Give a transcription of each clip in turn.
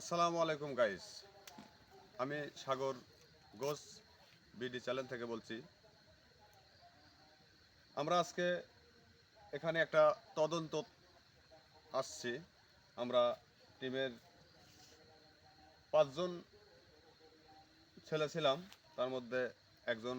আসসালামু আলাইকুম গাইস আমি সাগর গোস বিডি চ্যানেল থেকে বলছি। আমরা আজকে এখানে একটা তদন্ত আসছি। আমরা টিমের পাঁচজন ছেলে ছিলাম, তার মধ্যে একজন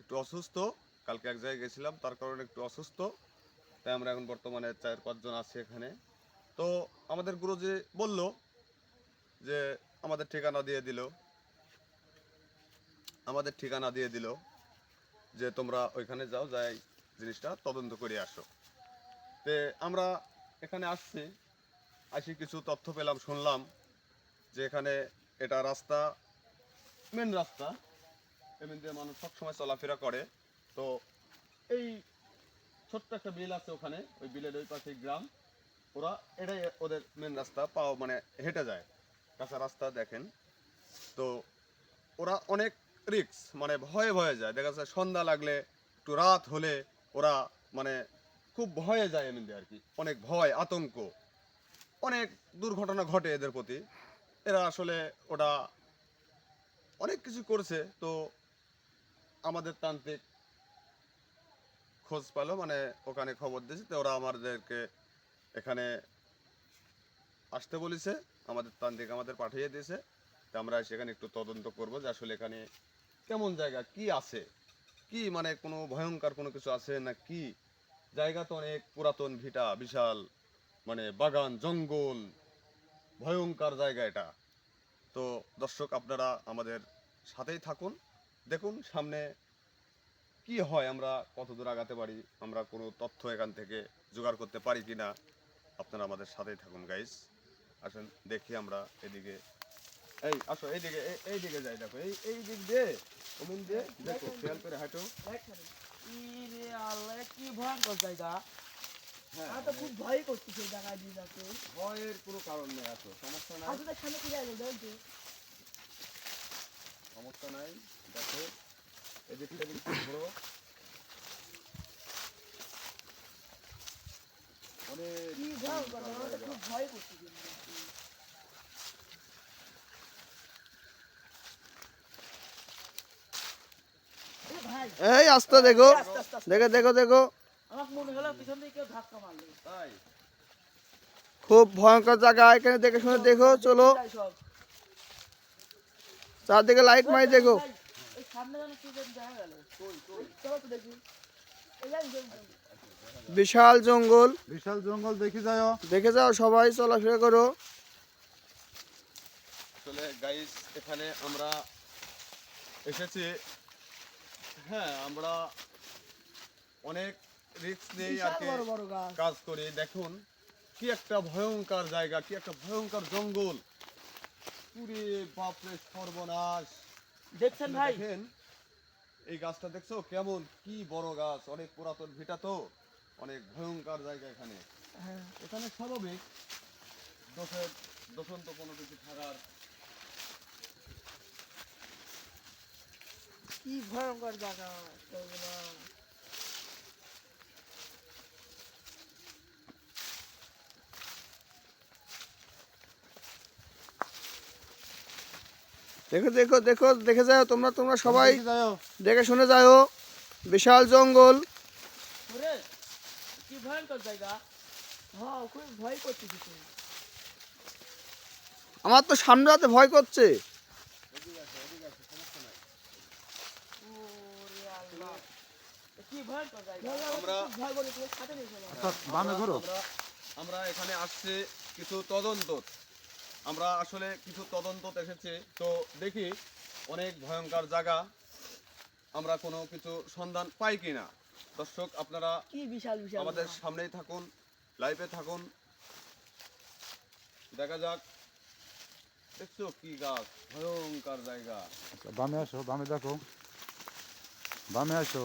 একটু অসুস্থ। কালকে এক জায়গায় গেছিলাম, তার কারণে একটু অসুস্থ। তাই আমরা এখন বর্তমানে চার পাঁচজন আছি এখানে। তো আমাদের গুরুজি বলল যে আমাদের ঠিকানা দিয়ে দিল। আমাদের ঠিকানা দিয়ে দিল যে তোমরা ওইখানে যাও, যাই জিনিসটা তদন্ত করে আসো। তে আমরা এখানে আসছি, আসি কিছু তথ্য পেলাম, শুনলাম যে এখানে এটা রাস্তা মেন রাস্তা। এমনি দিয়ে মানুষ সবসময় চলাফেরা করে। তো এই ছোট্ট একটা বিল আছে ওখানে, ওই বিলের ওই পাশে গ্রাম। ওরা এটাই ওদের মেন রাস্তা, পাও মানে হেঁটে যায়। কাঁচা রাস্তা দেখেন, তো ওরা অনেক রিক্স মানে ভয়ে ভয়ে যায়। দেখা যাচ্ছে সন্ধ্যা লাগলে একটু রাত হলে ওরা মানে খুব ভয়ে যায় এমনি আর কি। অনেক ভয়, আতঙ্ক। অনেক দুর্ঘটনা ঘটে এদের প্রতি। এরা আসলে ওটা অনেক কিছু করছে, তো আমাদের তান্ত্রিক খোঁজ পেল মানে ওখানে খবর দিয়েছে, তো ওরা আমাদেরকে এখানে আসতে বলেছে। আমাদের তান্ত্রিক আমাদের পাঠিয়ে দিয়েছে। তা আমরা সেখানে একটু তদন্ত করব যে আসলে এখানে কেমন জায়গা, কি আছে? কি মানে কোনো ভয়ঙ্কর কোনো কিছু আছে না কি? জায়গা তো অনেক পুরাতন, ভিটা, বিশাল মানে বাগান, জঙ্গল, ভয়ঙ্কর জায়গা এটা। তো দর্শক, আপনারা আমাদের সাথেই থাকুন। দেখুন সামনে কি হয়, আমরা কত দূর আগাতে পারি, আমরা কোনো তথ্য এখান থেকে জোগাড় করতে পারি কি না আপনারা আমাদের সাথেই থাকুন গাইস আসেন দেখি আমরা এদিকে। এই আসো এইদিকে এই- এইদিকে যাই দেখো এই এই দিক দিয়ে অমন দিয়ে দেখো খেয়াল করে হাঁটো। কি ভয়ঙ্কর জায়গা। হ্যাঁ যাচ্ছে ভয়ের কোনো কারণ নেই আসো সমস্যা নাই। সমস্যা নাই দেখো এদিক সেদিক ঘোরো। অনেক ভয় করছে কিন্তু। এ ভাই এই আস্তে দেখো। দেখো দেখো দেখো। আমার মনে হলো পিছন থেকে কেউ ধাক্কা মারলো। তাই? খুব ভয়ঙ্কর জায়গা এখানে দেখে শুনে দেখো চলো চারদিকে লাইট মারি দেখো। বিশাল জঙ্গল। বিশাল জঙ্গল দেখি যাও। দেখে যাও সবাই চলাফেরা করো। আসলে গাইস এখানে আমরা এসেছি হ্যাঁ আমরা অনেক রিস্ক নিয়ে আর কি কাজ করি। দেখুন কি একটা ভয়ঙ্কর জায়গা কি একটা ভয়ঙ্কর জঙ্গল। পুরে বাপরে সর্বনাশ। দেখছেন ভাই? দেখেন এই গাছটা দেখছ? কেমন কি বড় গাছ অনেক পুরাতন ভিটা তো। অনেক ভয়ঙ্কর জায়গা এখানে। হ্যাঁ। এখানে স্বাভাবিক দোষের দোষন্ত কোনো কিছু থাকার কি ভয়ঙ্কর জায়গা এগুলো। দেখো দেখো দেখো দেখে যাও তোমরা তোমরা সবাই। দেখি শুনে যাও বিশাল জঙ্গল। কি ভয়ঙ্কর জায়গা। হ্যাঁ খুব ভয় করছে আমার তো সামনে রাতে ভয় করছে ওরে আল্লাহ কি ভয়ঙ্কর জায়গা আমরা- খুব ভয় করে তোমার সাথে নিয়ে চলো অর্থাৎ বামে ঘোরো আমরা আমরা এখানে আসছি কিছু তদন্ত। আমরা আসলে কিছু তদন্ত এসেছি তো দেখি অনেক ভয়ঙ্কর জায়গা। আমরা কোনো কিছু সন্ধান পাই কিনা। দর্শক আপনারা কি বিশাল বিশাল আমাদের সামনেই থাকুন লাইভে থাকুন। দেখা যাক। দেখছ কি গাছ? ভয়ঙ্কর জায়গা। বামে আসো বামে দেখো। বামে আসো।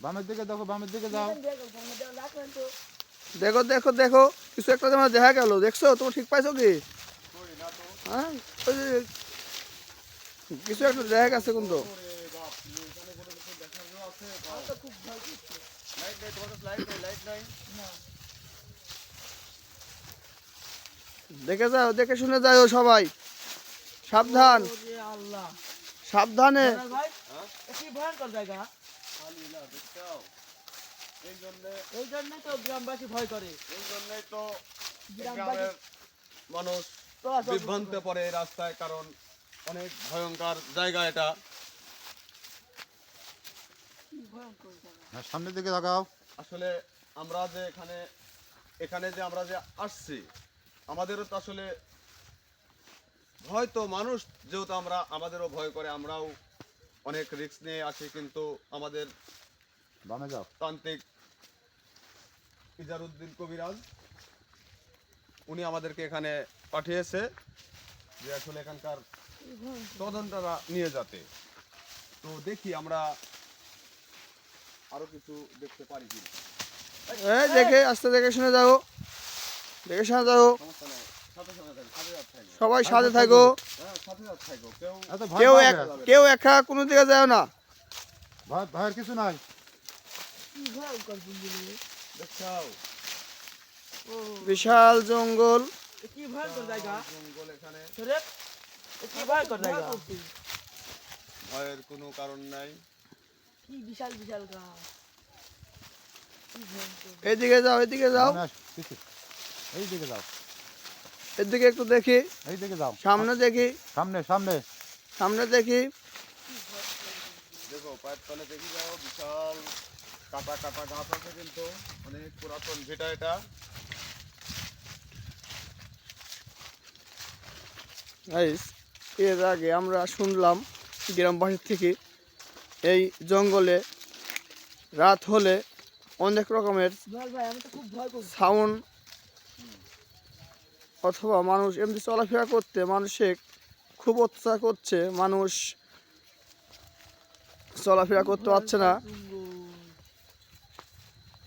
বামের দিকে দেখো বামের দিকে যাও। দেখো। দেখো দেখো কিছু একটা যেমন দেখা গেল দেখছ? তুমি ঠিক পাইছো কি? হ্যাঁ? কিছু একটা দেখা গেছে কিন্তু। দেখে যাও দেখে শুনে যাও সবাই। সাবধান। সাবধানে। কি ভয়ঙ্কর জায়গা? মানুষ রাস্তায় কারণ অনেক ভয়ঙ্কর জায়গা এটা। হ্যাঁ সামনের দিকে তাকাও আসলে আমরা যে এখানে এখানে যে আমরা যে আসছি, আমাদেরও তো আসলে ভয় তো মানুষ যেহেতু আমরা, আমাদেরও ভয় করে, আমরাও অনেক রিস্ক নিয়ে আসি কিন্তু আমাদের বামে যাও। তান্ত্রিক ইজারুদ্দিন কবিরাজ উনি আমাদেরকে এখানে পাঠিয়েছে যে আসলে এখানকার। তদন্তরা নিয়ে যাতে। তো দেখি আমরা আরও কিছু দেখতে পারি কি দেখে আস্তে দেখে শুনে যাও। দেখে শুনে যাও। সবাই সাথে থাকো। হ্যাঁ কেউ কেউ এক কেউ একা কোনো দিকে যাও না। ভয় ভয়ের কিছু নাই। বিশাল জঙ্গল। ভয়ের কোনো কারণ নাই। কি বিশাল বিশাল গাছ। এদিকে যাও এদিকে যাও। সামনে আস, পিছে। এই দিকে যাও। এদিকে একটু দেখি। এই দিকে যাও। সামনে দেখি। সামনে সামনে। সামনে দেখি। দেখো পায়ের তলে দেখি যাও বিশাল কাটা কাটা গাছ আছে কিন্তু। অনেক পুরাতন ভিটা এটা। এর আগে আমরা শুনলাম গ্রামবাসীর থেকে এই জঙ্গলে রাত হলে অনেক রকমের জল ভাই আমি তো খুব ভয় সাউন্ড অথবা মানুষ এমনি চলাফেরা করতে মানুষে খুব অত্যাচার করছে, মানুষ চলাফেরা করতে পারছে না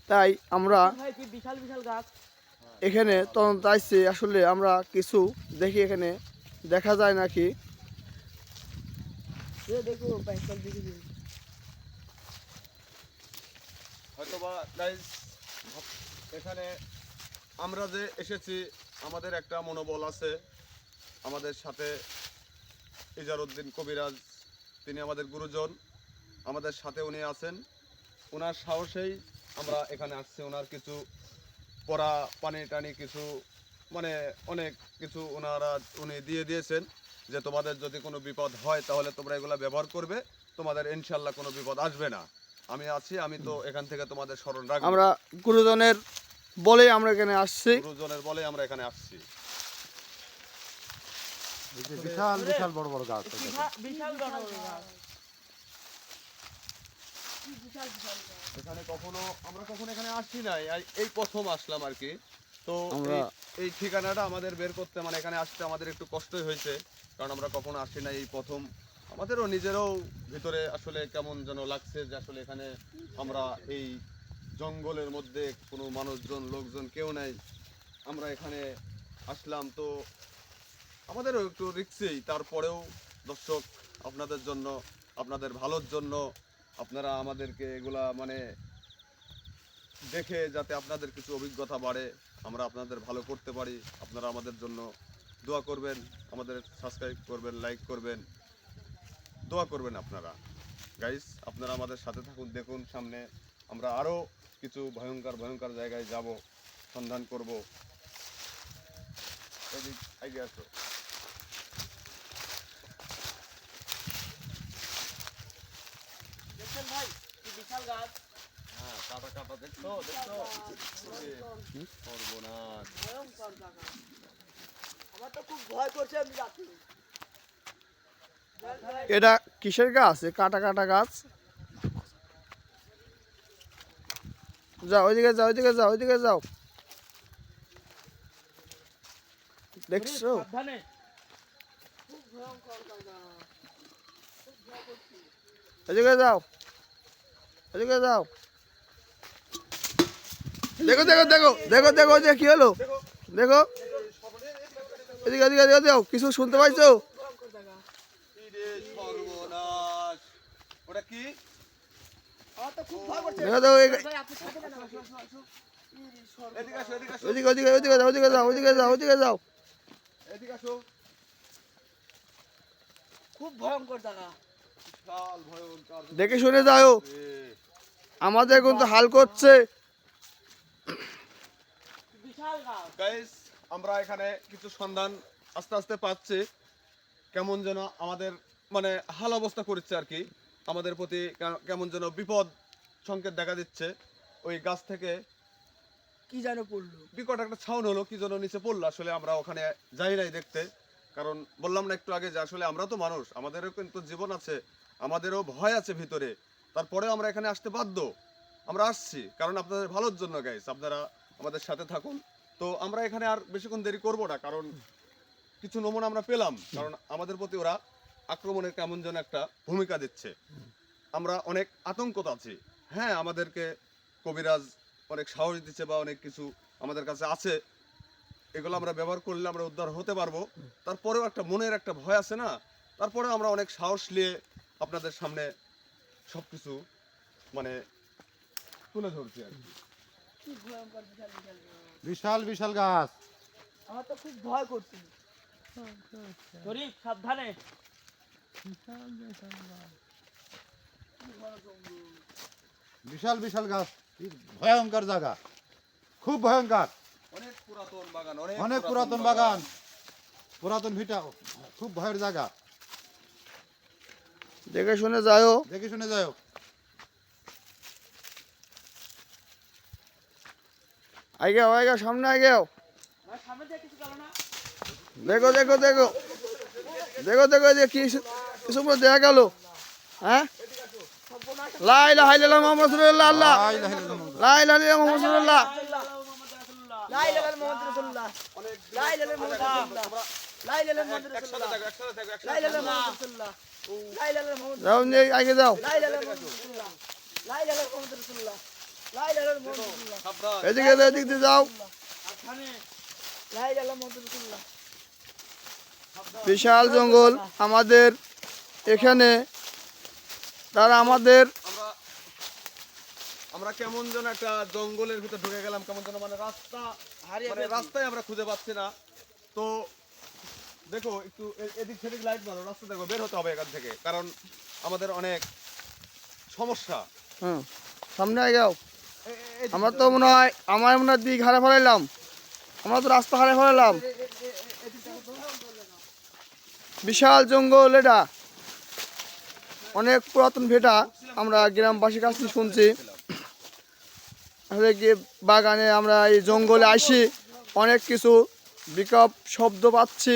তাই আমরা এখানে তদন্ত আসছি আসলে আমরা কিছু দেখি এখানে দেখা যায় নাকি। হয়তোবা এখানে আমরা যে এসেছি আমাদের একটা মনোবল আছে। আমাদের সাথে ইজারুদ্দিন কবিরাজ, তিনি আমাদের গুরুজন। আমাদের সাথে উনি আছেন। ওনার সাহসেই আমরা এখানে আসছি। ওনার কিছু পড়া, পানি টানি কিছু মানে অনেক কিছু ওনারা উনি দিয়ে দিয়েছেন যে, তোমাদের যদি কোনো বিপদ হয় তাহলে তোমরা এগুলো ব্যবহার করবে। তোমাদের ইনশাল্লাহ কোনো বিপদ আসবে না। আমি আছি, আমি তো এখান থেকে তোমাদের স্মরণ রাখব। আমরা গুরুজনের বলেই আমরা এখানে আসছি। গুরুজনের বলে আমরা এখানে আসছি। বিশাল বিশাল বড় বড় গাছ। বিশাল বড় বড় গাছ। এখানে কখনো আমরা কখনো এখানে আসি নাই। এই প্রথম আসলাম আর কি। তো আমরা- এই- এই ঠিকানাটা আমাদের বের করতে মানে এখানে আসতে আমাদের একটু কষ্টই হয়েছে। কারণ আমরা কখনো আসি নাই এই প্রথম। আমাদেরও নিজেরও ভিতরে আসলে কেমন যেন লাগছে যে আসলে এখানে আমরা এই জঙ্গলের মধ্যে কোনো মানুষজন, লোকজন কেউ নাই। আমরা এখানে আসলাম তো আমাদেরও একটু রিক্সেই, তারপরেও দর্শক আপনাদের জন্য, আপনাদের ভালোর জন্য আপনারা আমাদেরকে এগুলা মানে দেখে যাতে আপনাদের কিছু অভিজ্ঞতা বাড়ে, আমরা আপনাদের ভালো করতে পারি। আপনারা আমাদের জন্য দোয়া করবেন, আমাদের সাবস্ক্রাইব করবেন লাইক করবেন, দোয়া করবেন আপনারা। গাইস আপনারা আমাদের সাথে থাকুন, দেখুন সামনে। আমরা আরও কিছু ভয়ঙ্কর ভয়ঙ্কর জায়গায় যাব সন্ধান করব। এদিক আইডিয়া দেখছেন ভাই কি বিশাল গাছ। হ্যাঁ কাটা কাটা দেখছ দেখছ? সর্বনাশ। ভয়ঙ্কর জায়গা। আমার তো খুব ভয় করছে আমি যাচ্ছি। এটা কিসের গাছ? এ কাটা কাটা গাছ? যাও ওইদিকে যাও ওইদিকে যাও ওইদিকে যাও। দেখছ? এদিকে যাও এদিকে যাও। দেখো দেখো দেখো দেখো দেখো যে কি হলো? দেখো। এদিকে এদিকে এদিকে যাও কিছু শুনতে পাইছো? কি রে সর্বনাশ। ওটা কি? ওদিকে ওদিকে ওদিকে যাও ওদিকে যাও ওদিকে যাও ওদিকে যাও। এদিকে আসো। খুব ভয়ঙ্কর জায়গা। দেখে শুনে যাও। আমাদের কিন্তু হাল করছে। বিশাল গাইস আমরা এখানে কিছু সন্ধান আস্তে আস্তে পাচ্ছি। কেমন যেন আমাদের মানে হাল অবস্থা করছে আর কি। আমাদের প্রতি কেমন যেন বিপদ সংকেত দেখা দিচ্ছে। ওই গাছ থেকে কি যেন পড়ল? বিকট একটা ছাউন হলো কি যেন নিচে পড়ল। আসলে আমরা ওখানে যাই নাই দেখতে। কারণ বললাম না একটু আগে যে আসলে আমরা তো মানুষ আমাদেরও কিন্তু জীবন আছে আমাদেরও ভয় আছে ভিতরে। তারপরেও আমরা এখানে আসতে বাধ্য। আমরা আসছি কারণ আপনাদের ভালোর জন্য গাইস আপনারা আমাদের সাথে থাকুন। তো আমরা এখানে আর বেশিক্ষণ দেরি করব না কারণ কিছু নমুনা আমরা পেলাম। কারণ আমাদের প্রতি ওরা আক্রমণের কেমন যেন একটা ভূমিকা দিচ্ছে। আমরা অনেক আতঙ্কত আছি। হ্যাঁ আমাদেরকে কবিরাজ অনেক সাহস দিচ্ছে বা অনেক কিছু আমাদের কাছে আছে। এগুলো আমরা ব্যবহার করলে আমরা উদ্ধার হতে পারব। তারপরেও একটা মনের একটা ভয় আছে না? তারপরেও আমরা অনেক সাহস নিয়ে আপনাদের সামনে সব কিছু মানে তুলে ধরছি আর কি। বিশাল বিশাল গাছ। আমার তো খুব ভয় করছে। শরীফ সাবধানে। বিশাল বিশাল গাছ। ভয়ঙ্কর জায়গা। খুব ভয়ঙ্কর। অনেক পুরাতন বাগান অনেক পুরাতন বাগান। পুরাতন ভিটা খুব ভয়ের জায়গা। দেখে শুনে যাও দেখে শুনে যাও আগে আগে সামনে না? দেখো দেখো দেখো। দেখো দেখো যে কি কিছু দেখা গেল হ্যাঁ লাই লাই লাই মোহাম্মদ রাসূলুল্লাহ আল্লাহ লা ইলাহা ইল্লাল্লাহ। লাই লাই লাই মোহাম্মদ ইল্লাল্লাহ যাও নে আগে যাও এদিকে যাও, এদিক দিয়ে যাও সাবধানে লা ইলাহা রাসূলুল্লাহ বিশাল জঙ্গল আমাদের এখানে। তারা আমাদের আমরা আমরা কেমন যেন একটা জঙ্গলের ভিতর ঢুকে গেলাম কেমন যেন মানে রাস্তা হারিয়ে মানে রাস্তায় আমরা খুঁজে পাচ্ছি না। তো দেখো একটু এ- এদিক সেদিক লাইট মারো রাস্তা দেখো বের হতে হবে এখান থেকে কারণ আমাদের অনেক সমস্যা। হুম সামনে এ- আমরা তো মনে হয় আমার মনে হয় দিক হারে ফেলাইলাম আমরা তো রাস্তা হারে ফেলাইলাম বিশাল জঙ্গল এটা। অনেক পুরাতন ভেটা আমরা গ্রামবাসীর কাছ থেকে শুনছি। বাগানে আমরা এই জঙ্গলে আসি, অনেক কিছু বিকপ শব্দ পাচ্ছি।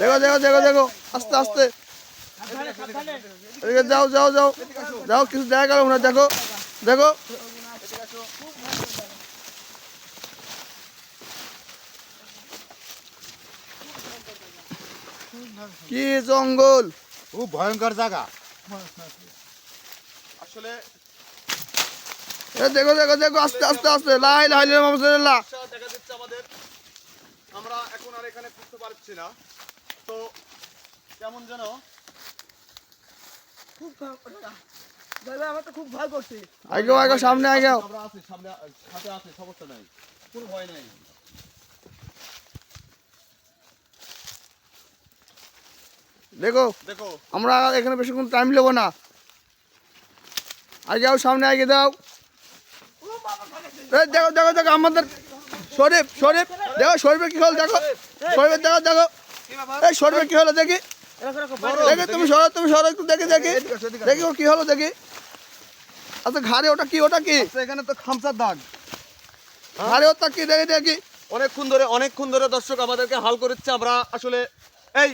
দেখো দেখো দেখো দেখো, আস্তে আস্তে। যাও যাও যাও যাও, কিছু দেখা গেল দেখো দেখো। কি জঙ্গল? খুব ভয়ঙ্কর জায়গা। আসলে এ দেখো দেখো দেখো আস্তে আস্তে আস্তে লাই লাই মামসুল্লাহ সমস্যা দেখা দিচ্ছে আমাদের। আমরা এখন আর এখানে খুঁজতে পারছি না। তো কেমন যেন? খুব ভাই আমার তো খুব ভয় করছে। আগেও আগেও সামনে আগে। আমরা আছি সামনে সাথে আছি সমস্যা নাই। কোনো ভয় নাই। দেখো। দেখো। আমরা এখানে বেশিক্ষণ টাইম নেব না। আগেও সামনে আগে দাও দেখো দেখো দেখো আমাদের শরীফ শরীফ দেখো শরীফের কি হলো দেখো। শরীফের দেখো দেখো। এই শরীফের কি হলো দেখি। দেখি তুমি সরো তুমি সরো একটু দেখি দেখি। দেখি ওর কি হলো দেখি। আচ্ছা ঘাড়ে ওটা কি ওটা কি? আচ্ছা, এখানে তো খামচার দাগ। ঘাড়ে ওটা কি দেখি দেখি। অনেকক্ষণ ধরে অনেকক্ষণ ধরে দর্শক আমাদেরকে হাল করেছে আমরা আসলে এই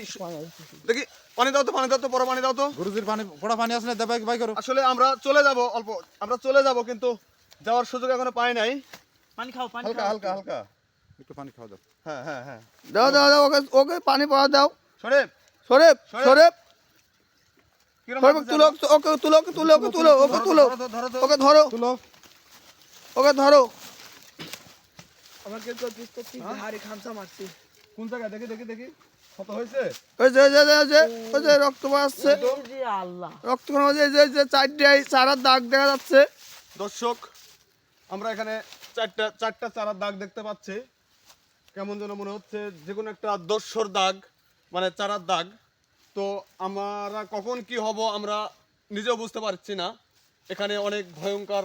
দেখি পানি দাও তো পানি দাও তো বড় পানি দাও তো। গুরুজির পানি পড়া পানি আসলে দেবাই বাই করো। আসলে আমরা চলে যাব অল্প আমরা চলে যাব কিন্তু যাওয়ার সুযোগ এখনও পাই নাই। পানি খাও পানি হালকা হালকা হালকা। একটু পানি খাওয়া দাও। হ্যাঁ হ্যাঁ হ্যাঁ। দাও দাও দাও ওকে ওকে পানি পাওয়া দাও। সরেব সরেব। সরেব কিরম সরেব লাগতেছে তুলো ওকে তুলো ওকে তুলো ওকে তুলো ওকে তুলো। ধরো। ওকে তুলো। ওকে ধরো। আমাকে তো পিস্তল হাড়ি খামসা মারছি। কোন জায়গায়? দেখি দেখি দেখি। রক্ত আসছে। রক্ত চারার দাগ দেখা যাচ্ছে। দর্শক আমরা এখানে চারটা চারটা চারার দাগ দেখতে পাচ্ছি। কেমন যেন মনে হচ্ছে যে কোনো একটা দস্যর দাগ মানে চারার দাগ। তো আমরা কখন কি হব আমরা নিজেও বুঝতে পারছি না। এখানে অনেক ভয়ঙ্কর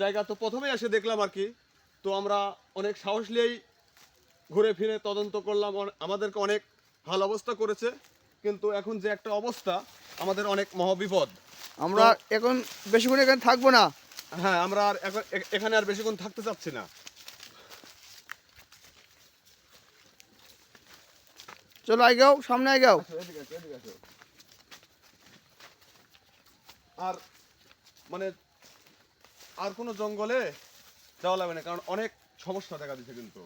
জায়গা। তো প্রথমেই এসে দেখলাম আর কি। তো আমরা অনেক সাহস নিয়েই ঘুরে ফিরে তদন্ত করলাম। আমাদেরকে অনেক ভালো অবস্থা করেছে কিন্তু এখন যে একটা অবস্থা আমাদের অনেক মহাবিপদ। আমরা এখন বেশিক্ষণ এখানে থাকব না। হ্যাঁ আমরা আর এখন এখানে আর বেশিক্ষণ থাকতে চাচ্ছি না। চলো আগাও সামনে আগাও আর মানে আর কোনো জঙ্গলে যাওয়া লাগবে না কারণ অনেক সমস্যা দেখা দিচ্ছে কিন্তু।